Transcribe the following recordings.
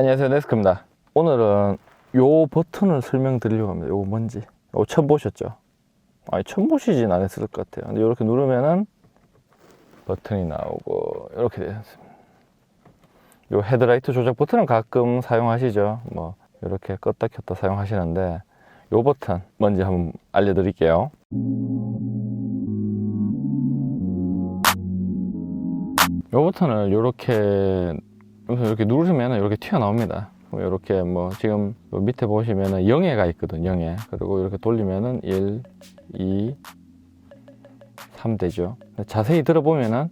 안녕하세요 네스크입니다. 오늘은 요 버튼을 설명드리려고 합니다. 요거 뭔지. 요거 처음 보셨죠? 아니 처음 보시진 않았을 것 같아요. 근데 이렇게 누르면은 버튼이 나오고 이렇게 되어 있습니다. 요 헤드라이트 조작 버튼은 가끔 사용하시죠. 뭐 이렇게 껐다 켰다 사용하시는데 요 버튼 뭔지 한번 알려드릴게요. 요 버튼을 이렇게 이렇게 누르시면 이렇게 튀어나옵니다. 이렇게 뭐 지금 요 밑에 보시면은 0회가 있거든, 0회. 그리고 이렇게 돌리면은 1, 2, 3 되죠. 자세히 들어보면은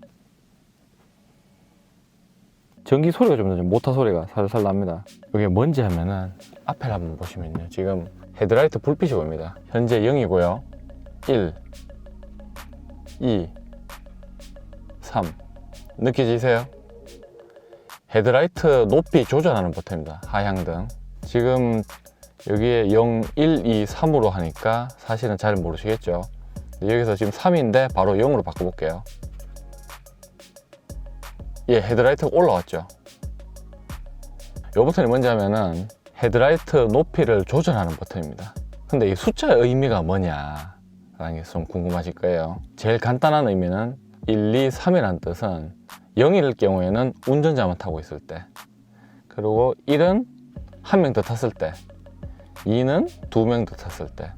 전기 소리가 좀 나죠. 모터 소리가 살살 납니다. 이게 뭔지 하면은 앞에 한번 보시면요. 지금 헤드라이트 불빛이 보입니다. 현재 0이고요. 1, 2, 3. 느껴지세요? 헤드라이트 높이 조절하는 버튼입니다. 하향등. 지금 여기에 0, 1, 2, 3으로 하니까 사실은 잘 모르시겠죠? 여기서 지금 3인데 바로 0으로 바꿔볼게요. 예, 헤드라이트가 올라왔죠? 이 버튼이 뭔지 하면은 헤드라이트 높이를 조절하는 버튼입니다. 근데 이 숫자의 의미가 뭐냐? 라는 게 좀 궁금하실 거예요. 제일 간단한 의미는 1, 2, 3이라는 뜻은 0일 경우에는 운전자만 타고 있을 때 그리고 1은 한 명 더 탔을 때 2는 두 명 더 탔을 때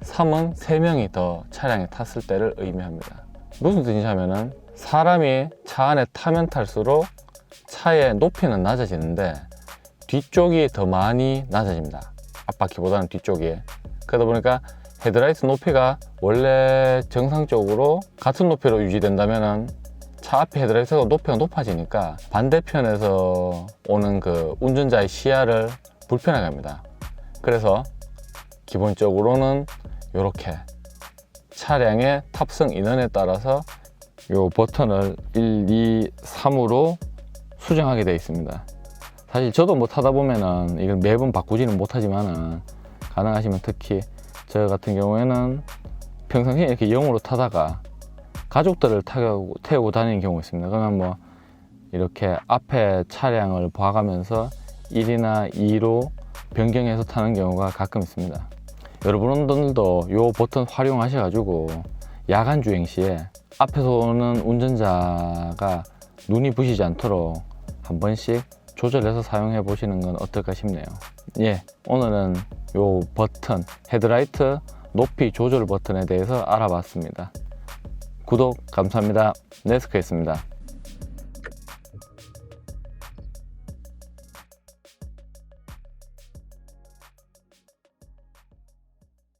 3은 세 명이 더 차량에 탔을 때를 의미합니다. 무슨 뜻이냐면은 사람이 차 안에 타면 탈수록 차의 높이는 낮아지는데 뒤쪽이 더 많이 낮아집니다. 앞바퀴보다는 뒤쪽이. 그러다 보니까 헤드라이트 높이가 원래 정상적으로 같은 높이로 유지된다면은 차 앞에 헤드라이트가 높이가 높아지니까 반대편에서 오는 그 운전자의 시야를 불편하게 합니다. 그래서 기본적으로는 이렇게 차량의 탑승 인원에 따라서 이 버튼을 1, 2, 3으로 수정하게 되어 있습니다. 사실 저도 뭐 타다 보면은 이걸 매번 바꾸지는 못하지만은 가능하시면 특히 저 같은 경우에는 평상시에 이렇게 0으로 타다가 가족들을 타고 태우고 다니는 경우가 있습니다. 그러면 뭐 이렇게 앞에 차량을 봐가면서 1이나 2로 변경해서 타는 경우가 가끔 있습니다. 여러분들도 이 버튼 활용하셔가지고 야간 주행 시에 앞에서 오는 운전자가 눈이 부시지 않도록 한 번씩 조절해서 사용해 보시는 건 어떨까 싶네요. 예, 오늘은 이 버튼 헤드라이트 높이 조절 버튼에 대해서 알아봤습니다. 구독 감사합니다. 네스크였습니다.